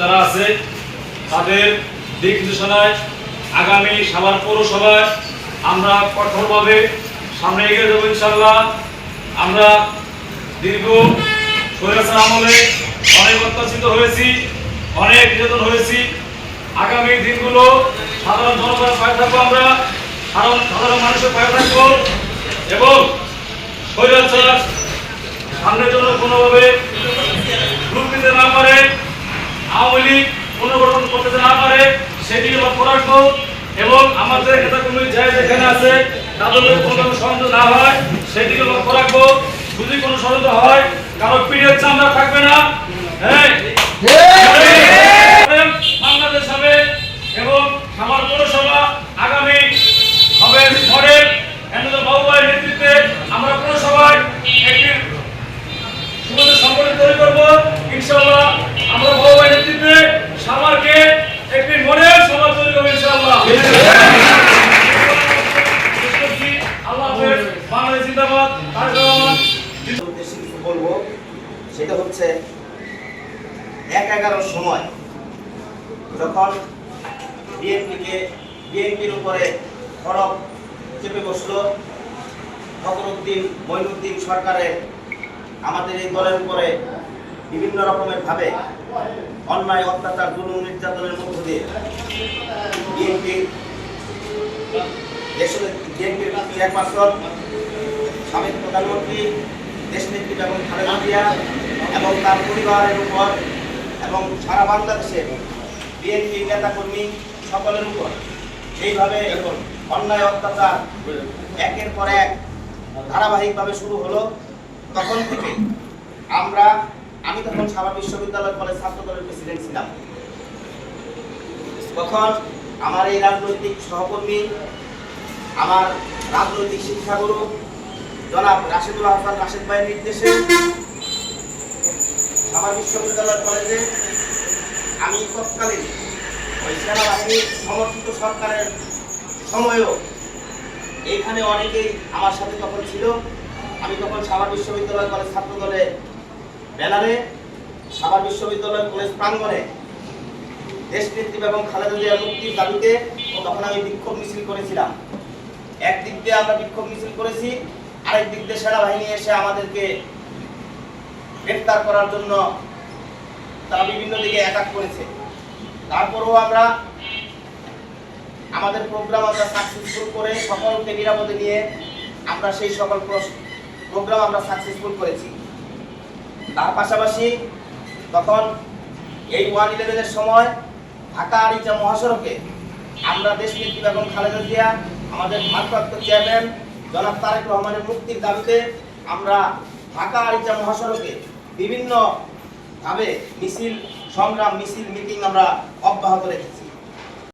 যারা আছে, তাদের দিক নির্দেশনায় আগামী সাভার পৌরসভায় আমরা কঠোরভাবে সামনে এগিয়ে যাব ইনশাল্লাহ আমরা দীর্ঘ স্বৈরাচার আমলে অনেক অত্যাচিত হয়েছি, অনেক নির্যাতন হয়েছি। আগামী দিনগুলো সাধারণ জনগণের পায়ে থাকব আমরা, সাধারণ সাধারণ মানুষের পায়ে থাকব এবং স্বৈরাচার সামনের জন্য কোনোভাবে গ্রুপ নিতে না পারে। আওয়ামী লীগ পুনর্গঠন করতে না পারে সেটি লক্ষ্য রাখব এবং আমাদের নেতা কর্মী যাই যেখানে আছে তাদের কোনো ষড়যন্ত্র না হয় সেদিকে লক্ষ্য রাখব যদি কোনো ষড়যন্ত্র হয়, কারও পিঠের চামড়া থাকবে না। বাংলাদেশ বলব, সেটা হচ্ছে এক এগারোর সময় যখন বিএনপিকে, বিএনপির উপরে হরফ চেপে বসল, ফখরুদ্দিন মঈনুদ্দিন সরকারের আমাদের এই দলের উপরে বিভিন্ন রকমের ভাবে অন্যায়, অত্যাচার, জুলুম, নির্যাতনের মধ্য দিয়ে বিএনপি, দেশের বিএনপির চেয়ারপারসন সাবেক প্রধানমন্ত্রী দেশনেত্রী বেগম খালেদা জিয়া এবং তার পরিবারের উপর এবং সারা বাংলাদেশে বিএনপি নেতাকর্মী সকলের উপর এইভাবে এখন অন্যায় অত্যাচার একের পর এক ধারাবাহিকভাবে শুরু হলো, তখন থেকে আমরা, আমি তখন সারা বিশ্ববিদ্যালয় কলেজ ছাত্র দলের প্রেসিডেন্ট ছিলাম। তখন আমার এই রাজনৈতিক সহকর্মী, আমার রাজনৈতিক শিক্ষাগুরু জনাব রাশেদুল হাসান রাশেদ ভাইয়ের নির্দেশে আমার বিশ্ববিদ্যালয় কলেজে আমি তৎকালীন ওই সেনাবাহিনীর সমর্থিত সরকারের সময়ও এইখানে অনেকেই আমার সাথে তখন ছিল। আমি তখন সাভার বিশ্ববিদ্যালয় কলেজ ছাত্র দলে ব্যানারে, সাভার বিশ্ববিদ্যালয় কলেজ প্রাঙ্গণে দেশনেত্রী এবং খালেদা জিয়ার মুক্তির দাবিতে তখন আমি বিক্ষোভ মিছিল করেছিলাম। একদিক দিয়ে আমরা বিক্ষোভ মিছিল করেছি আরেক দিক দিয়ে সেনাবাহিনী এসে আমাদেরকে গ্রেফতার করার জন্য তারা বিভিন্ন দিকে অ্যাটাক করেছে। তারপরেও আমরা আমাদের প্রোগ্রাম আমরা সাকসেসফুল করে সকলকে নিরাপদে নিয়ে আমরা সেই সকল প্রোগ্রাম আমরা সাকসেসফুল করেছি। তার পাশাপাশি তখন এই ওয়ান ইলেভেনের সময় ঢাকা আরিচা মহাসড়কে আমরা দেশ নেত্রী বেগম খালেদা জিয়া, আমাদের ভারপ্রাপ্ত চেয়ারম্যান জনাব তারেক রহমানের মুক্তির দাবিতে আমরা ঢাকা আরিচা মহাসড়কে বিভিন্নভাবে মিছিল, সংগ্রাম, মিছিল, মিটিং আমরা অব্যাহত রেখেছি।